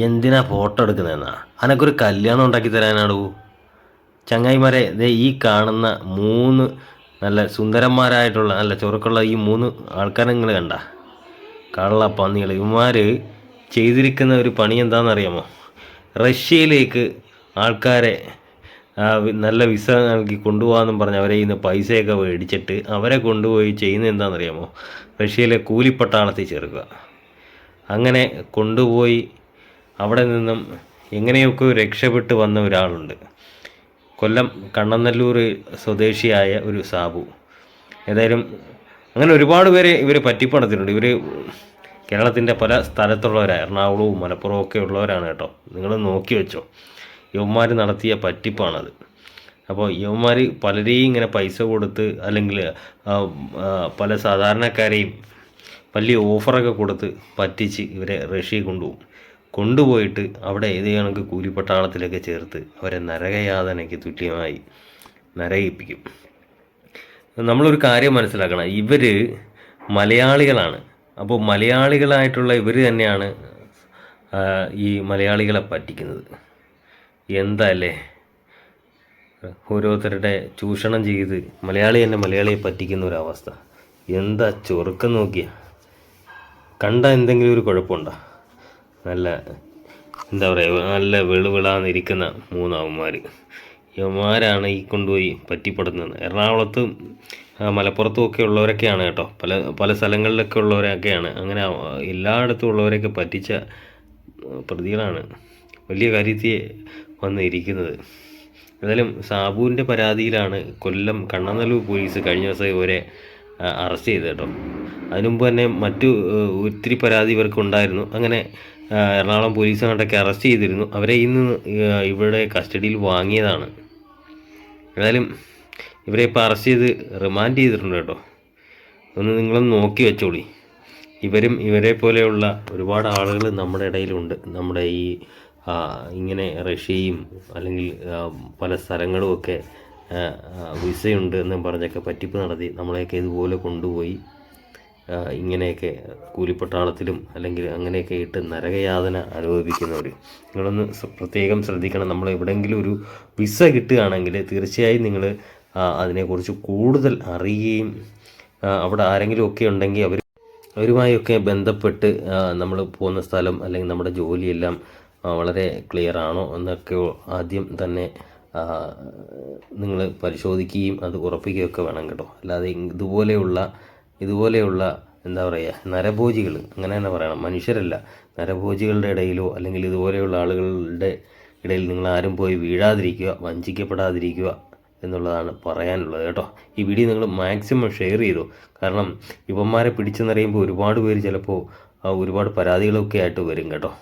എന്തിനാ ഫോട്ടോ എടുക്കുന്നതെന്നാ അനക്കൊരു കല്യാണം ഉണ്ടാക്കി തരാനാണോ ചങ്ങായിമാരെ ദേ ഈ കാണുന്ന മൂന്ന് നല്ല സുന്ദരന്മാരായിട്ടുള്ള നല്ല ചൊറുക്കുള്ള ഈ മൂന്ന് ആൾക്കാരെ നിങ്ങൾ കണ്ട. കള്ള പന്നികൾ ഇവന്മാർ ചെയ്തിരിക്കുന്ന ഒരു പണി എന്താണെന്നറിയാമോ? റഷ്യയിലേക്ക് ആൾക്കാരെ നല്ല വിസ നൽകി കൊണ്ടുപോകാമെന്നും പറഞ്ഞ് അവരെ ഇന്ന് പൈസയൊക്കെ മേടിച്ചിട്ട് അവരെ കൊണ്ടുപോയി ചെയ്യുന്നത് എന്താണെന്നറിയാമോ? റഷ്യയിലെ കൂലിപ്പട്ടാളത്തിൽ ചേർക്കുക. അങ്ങനെ കൊണ്ടുപോയി അവിടെ നിന്നും എങ്ങനെയൊക്കെ രക്ഷപ്പെട്ട് വന്ന ഒരാളുണ്ട്. കൊല്ലം കണ്ണനല്ലൂർ സ്വദേശിയായ ഒരു സാബു. ഏതായാലും അങ്ങനെ ഒരുപാട് പേരെ ഇവർ പറ്റിപ്പണത്തിട്ടുണ്ട് ഇവർ കേരളത്തിന്റെ പല സ്ഥലത്തുള്ളവരാണ് എറണാകുളവും മലപ്പുറവും ഒക്കെ ഉള്ളവരാണ് കേട്ടോ. നിങ്ങൾ നോക്കി വെച്ചോ. യവന്മാർ നടത്തിയ പറ്റിപ്പാണത്. അപ്പോൾ യവന്മാർ പലരെയും ഇങ്ങനെ പൈസ കൊടുത്ത് അല്ലെങ്കിൽ പല സാധാരണക്കാരെയും വലിയ ഓഫറൊക്കെ കൊടുത്ത് പറ്റിച്ച് ഇവരെ റഷ്യയിൽ കൊണ്ടുപോകും. കൊണ്ടുപോയിട്ട് അവിടെ ഏത് കണക്ക് കൂലിപ്പട്ടാളത്തിലൊക്കെ ചേർത്ത് അവരെ നരകയാതനയ്ക്ക് തുല്യമായി നരകിപ്പിക്കും. നമ്മളൊരു കാര്യം മനസ്സിലാക്കണം. ഇവർ മലയാളികളാണ്. അപ്പോൾ മലയാളികളായിട്ടുള്ള ഇവർ തന്നെയാണ് ഈ മലയാളികളെ പറ്റിക്കുന്നത്. എന്തല്ലേ? ഓരോരുത്തരുടെ ചൂഷണം ചെയ്ത് മലയാളി തന്നെ മലയാളിയെ പറ്റിക്കുന്ന ഒരവസ്ഥ എന്താ ചൊറുക്കം നോക്കിയ? കണ്ട എന്തെങ്കിലും ഒരു കുഴപ്പമുണ്ടോ? നല്ല എന്താ പറയുക നല്ല വെളുവിളാന്നിരിക്കുന്ന മൂന്നാവന്മാർ ഇവന്മാരാണ് ഈ കൊണ്ടുപോയി പറ്റിപ്പെടുന്നത് എറണാകുളത്തും മലപ്പുറത്തും ഒക്കെ ഉള്ളവരൊക്കെയാണ് കേട്ടോ. പല പല സ്ഥലങ്ങളിലൊക്കെ ഉള്ളവരൊക്കെയാണ്. അങ്ങനെ എല്ലായിടത്തും ഉള്ളവരെയൊക്കെ പറ്റിച്ച പ്രതികളാണ് വലിയ കാര്യത്തിൽ വന്നിരിക്കുന്നത്. എന്തായാലും സാബുവിന്റെ പരാതിയിലാണ് കൊല്ലം കണ്ണനല്ലു പോലീസ് കഴിഞ്ഞ ദിവസം ഇവരെ അറസ്റ്റ് ചെയ്തത് കേട്ടോ. അതിനുമുമ്പ് തന്നെ മറ്റു ഒത്തിരി പരാതി ഇവർക്ക് ഉണ്ടായിരുന്നു. അങ്ങനെ എറണാകുളം പോലീസ് അങ്ങോട്ടൊക്കെ അറസ്റ്റ് ചെയ്തിരുന്നു. അവരെ ഇന്ന് ഇവിടെ കസ്റ്റഡിയിൽ വാങ്ങിയതാണ്. ഏതായാലും ഇവരെ ഇപ്പോൾ അറസ്റ്റ് ചെയ്ത് റിമാൻഡ് ചെയ്തിട്ടുണ്ട് കേട്ടോ. ഒന്ന് നിങ്ങളൊന്ന് നോക്കി വെച്ചോളി. ഇവരും ഇവരെ പോലെയുള്ള ഒരുപാട് ആളുകൾ നമ്മുടെ ഇടയിലുണ്ട്. നമ്മുടെ ഈ ഇങ്ങനെ റഷ്യയും അല്ലെങ്കിൽ പല സ്ഥലങ്ങളുമൊക്കെ വിസയുണ്ട് എന്നും പറഞ്ഞൊക്കെ പറ്റിപ്പ് നടത്തി നമ്മളെയൊക്കെ ഇതുപോലെ കൊണ്ടുപോയി. ഇങ്ങനെയൊക്കെ കൂലിപ്പട്ടാളത്തിലും അല്ലെങ്കിൽ അങ്ങനെയൊക്കെ ഇട്ട് നരകയാതന അനുഭവിക്കുന്നവർ നിങ്ങളൊന്ന് പ്രത്യേകം ശ്രദ്ധിക്കണം. നമ്മൾ എവിടെയെങ്കിലും ഒരു വിസ കിട്ടുകയാണെങ്കിൽ തീർച്ചയായും നിങ്ങൾ അതിനെക്കുറിച്ച് കൂടുതൽ അറിയുകയും അവിടെ ആരെങ്കിലും ഒക്കെ ഉണ്ടെങ്കിൽ അവർ അവരുമായൊക്കെ ബന്ധപ്പെട്ട് നമ്മൾ പോകുന്ന സ്ഥലം അല്ലെങ്കിൽ നമ്മുടെ ജോലിയെല്ലാം വളരെ ക്ലിയർ ആണോ എന്നൊക്കെ ആദ്യം തന്നെ നിങ്ങൾ പരിശോധിക്കുകയും അത് ഉറപ്പിക്കുകയൊക്കെ വേണം കേട്ടോ. അല്ലാതെ ഇതുപോലെയുള്ള ഇതുപോലെയുള്ള എന്താ പറയുക നരഭോജികൾ അങ്ങനെ തന്നെ പറയണം. മനുഷ്യരല്ല. നരഭോജികളുടെ ഇടയിലോ അല്ലെങ്കിൽ ഇതുപോലെയുള്ള ആളുകളുടെ ഇടയിൽ നിങ്ങൾ ആരും പോയി വീഴാതിരിക്കുക വഞ്ചിക്കപ്പെടാതിരിക്കുക എന്നുള്ളതാണ് പറയാനുള്ളത് കേട്ടോ. ഈ വീഡിയോ നിങ്ങൾ മാക്സിമം ഷെയർ ചെയ്തു. കാരണം ഇവന്മാരെ പിടിച്ചെന്നറിയുമ്പോൾ ഒരുപാട് പേര് ചിലപ്പോൾ ഒരുപാട് പരാതികളൊക്കെ ആയിട്ട് വരും കേട്ടോ.